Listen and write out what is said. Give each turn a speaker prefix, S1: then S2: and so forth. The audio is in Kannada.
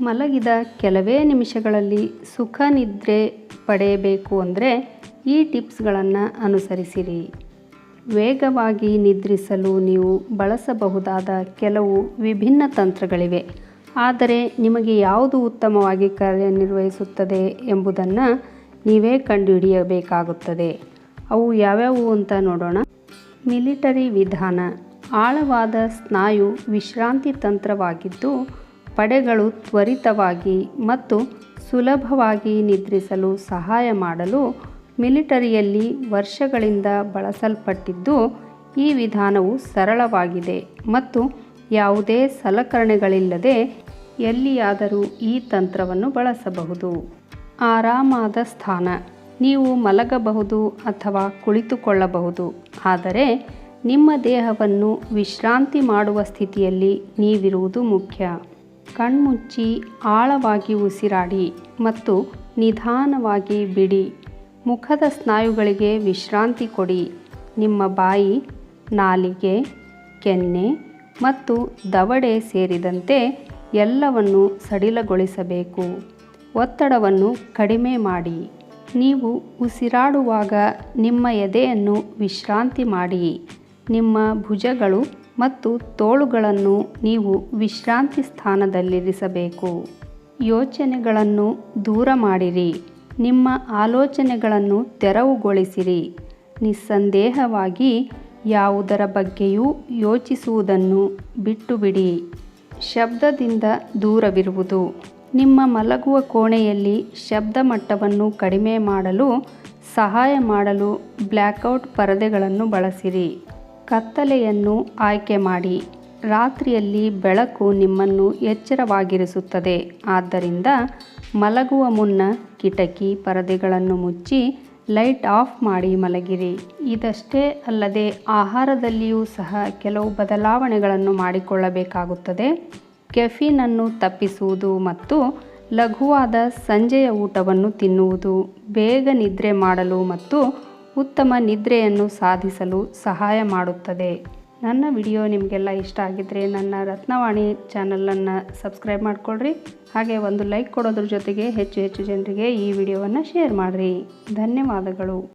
S1: ಮಲಗಿದ ಕೆಲವೇ ನಿಮಿಷಗಳಲ್ಲಿ ಸುಖ ನಿದ್ರೆ ಪಡೆಯಬೇಕು ಅಂದರೆ ಈ ಟಿಪ್ಸ್ಗಳನ್ನು ಅನುಸರಿಸಿರಿ. ವೇಗವಾಗಿ ನಿದ್ರಿಸಲು ನೀವು ಬಳಸಬಹುದಾದ ಕೆಲವು ವಿಭಿನ್ನ ತಂತ್ರಗಳಿವೆ. ಆದರೆ ನಿಮಗೆ ಯಾವುದು ಉತ್ತಮವಾಗಿ ಕಾರ್ಯನಿರ್ವಹಿಸುತ್ತದೆ ಎಂಬುದನ್ನು ನೀವೇ ಕಂಡುಹಿಡಿಯಬೇಕಾಗುತ್ತದೆ. ಅವು ಯಾವ್ಯಾವು ಅಂತ ನೋಡೋಣ. ಮಿಲಿಟರಿ ವಿಧಾನ. ಆಳವಾದ ಸ್ನಾಯು ವಿಶ್ರಾಂತಿ ತಂತ್ರವಾಗಿದ್ದು ಪಡೆಗಳು ತ್ವರಿತವಾಗಿ ಮತ್ತು ಸುಲಭವಾಗಿ ನಿದ್ರಿಸಲು ಸಹಾಯ ಮಾಡಲು ಮಿಲಿಟರಿಯಲ್ಲಿ ವರ್ಷಗಳಿಂದ ಬಳಸಲ್ಪಟ್ಟಿದ್ದು, ಈ ವಿಧಾನವು ಸರಳವಾಗಿದೆ ಮತ್ತು ಯಾವುದೇ ಸಲಕರಣೆಗಳಿಲ್ಲದೆ ಎಲ್ಲಿಯಾದರೂ ಈ ತಂತ್ರವನ್ನು ಬಳಸಬಹುದು. ಆರಾಮಾದ ಸ್ಥಾನ. ನೀವು ಮಲಗಬಹುದು ಅಥವಾ ಕುಳಿತುಕೊಳ್ಳಬಹುದು, ಆದರೆ ನಿಮ್ಮ ದೇಹವನ್ನು ವಿಶ್ರಾಂತಿ ಮಾಡುವ ಸ್ಥಿತಿಯಲ್ಲಿ ನೀವಿರುವುದು ಮುಖ್ಯ. ಕಣ್ಮುಚ್ಚಿ ಆಳವಾಗಿ ಉಸಿರಾಡಿ ಮತ್ತು ನಿಧಾನವಾಗಿ ಬಿಡಿ. ಮುಖದ ಸ್ನಾಯುಗಳಿಗೆ ವಿಶ್ರಾಂತಿ ಕೊಡಿ. ನಿಮ್ಮ ಬಾಯಿ, ನಾಲಿಗೆ, ಕೆನ್ನೆ ಮತ್ತು ದವಡೆ ಸೇರಿದಂತೆ ಎಲ್ಲವನ್ನು ಸಡಿಲಗೊಳಿಸಬೇಕು. ಒತ್ತಡವನ್ನು ಕಡಿಮೆ ಮಾಡಿ. ನೀವು ಉಸಿರಾಡುವಾಗ ನಿಮ್ಮ ಎದೆಯನ್ನು ವಿಶ್ರಾಂತಿ ಮಾಡಿ. ನಿಮ್ಮ ಭುಜಗಳು ಮತ್ತು ತೋಳುಗಳನ್ನು ನೀವು ವಿಶ್ರಾಂತಿ ಸ್ಥಾನದಲ್ಲಿರಿಸಬೇಕು. ಯೋಚನೆಗಳನ್ನು ದೂರ ಮಾಡಿರಿ. ನಿಮ್ಮ ಆಲೋಚನೆಗಳನ್ನು ತೆರವುಗೊಳಿಸಿರಿ. ನಿಸ್ಸಂದೇಹವಾಗಿ ಯಾವುದರ ಬಗ್ಗೆಯೂ ಯೋಚಿಸುವುದನ್ನು ಬಿಟ್ಟುಬಿಡಿ. ಶಬ್ದದಿಂದ ದೂರವಿರುವುದು. ನಿಮ್ಮ ಮಲಗುವ ಕೋಣೆಯಲ್ಲಿ ಶಬ್ದ ಮಟ್ಟವನ್ನು ಕಡಿಮೆ ಮಾಡಲು, ಸಹಾಯ ಮಾಡಲು ಬ್ಲ್ಯಾಕ್ಔಟ್ ಪರದೆಗಳನ್ನು ಬಳಸಿರಿ. ಕತ್ತಲೆಯನ್ನು ಆಯ್ಕೆ ಮಾಡಿ, ರಾತ್ರಿಯಲ್ಲಿ ಬೆಳಕು ನಿಮ್ಮನ್ನು ಎಚ್ಚರವಾಗಿರಿಸುತ್ತದೆ. ಆದ್ದರಿಂದ ಮಲಗುವ ಮುನ್ನ ಕಿಟಕಿ ಪರದೆಗಳನ್ನು ಮುಚ್ಚಿ, ಲೈಟ್ ಆಫ್ ಮಾಡಿ ಮಲಗಿರಿ. ಇದಷ್ಟೇ ಅಲ್ಲದೆ ಆಹಾರದಲ್ಲಿಯೂ ಸಹ ಕೆಲವು ಬದಲಾವಣೆಗಳನ್ನು ಮಾಡಿಕೊಳ್ಳಬೇಕಾಗುತ್ತದೆ. ಕೆಫೀನನ್ನು ತಪ್ಪಿಸುವುದು ಮತ್ತು ಲಘುವಾದ ಸಂಜೆಯ ಊಟವನ್ನು ತಿನ್ನುವುದು, ಬೇಗ ನಿದ್ರೆ ಮಾಡಲು ಮತ್ತು ಉತ್ತಮ ನಿದ್ರೆಯನ್ನು ಸಾಧಿಸಲು ಸಹಾಯ ಮಾಡುತ್ತದೆ. ನನ್ನ ವಿಡಿಯೋ ನಿಮಗೆಲ್ಲ ಇಷ್ಟ ಆಗಿದ್ದರೆ ನನ್ನ ರತ್ನವಾಣಿ ಚಾನಲನ್ನು ಸಬ್ಸ್ಕ್ರೈಬ್ ಮಾಡಿಕೊಳ್ಳ್ರಿ ಹಾಗೆ ಒಂದು ಲೈಕ್ ಕೊಡೋದ್ರ ಜೊತೆಗೆ ಹೆಚ್ಚು ಹೆಚ್ಚು ಜನರಿಗೆ ಈ ವಿಡಿಯೋವನ್ನು ಶೇರ್ ಮಾಡಿರಿ. ಧನ್ಯವಾದಗಳು.